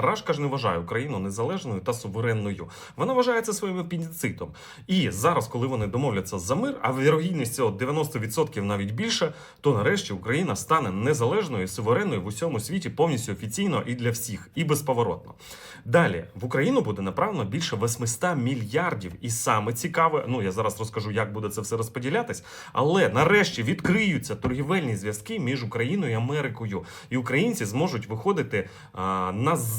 Рашка ж не вважає Україну незалежною та суверенною. Вона вважає це своїм апендицитом. І зараз, коли вони домовляться за мир, а вірогідність цього 90% навіть більше, то нарешті Україна стане незалежною і суверенною в усьому світі повністю офіційно і для всіх, і безповоротно. Далі в Україну буде направлено більше 800 мільярдів. І саме цікаве, ну я зараз розкажу, як буде це все розподілятись. Але нарешті відкриються торгівельні зв'язки між Україною і Америкою, і українці зможуть виходити а, на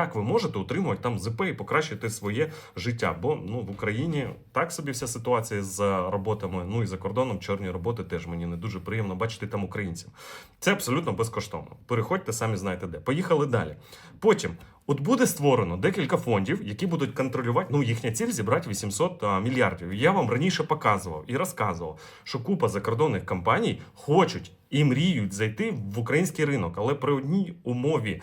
як ви можете отримувати там ЗП і покращити своє життя. Бо ну в Україні так собі вся ситуація з роботами. Ну і за кордоном чорні роботи теж мені не дуже приємно бачити там українців. Це абсолютно безкоштовно. Переходьте, самі знаєте де. Поїхали далі. Потім. От буде створено декілька фондів, які будуть контролювати. Ну, їхня ціль зібрати 800 а, мільярдів. Я вам раніше показував і розказував, що купа закордонних компаній хочуть і мріють зайти в український ринок, але при одній умові.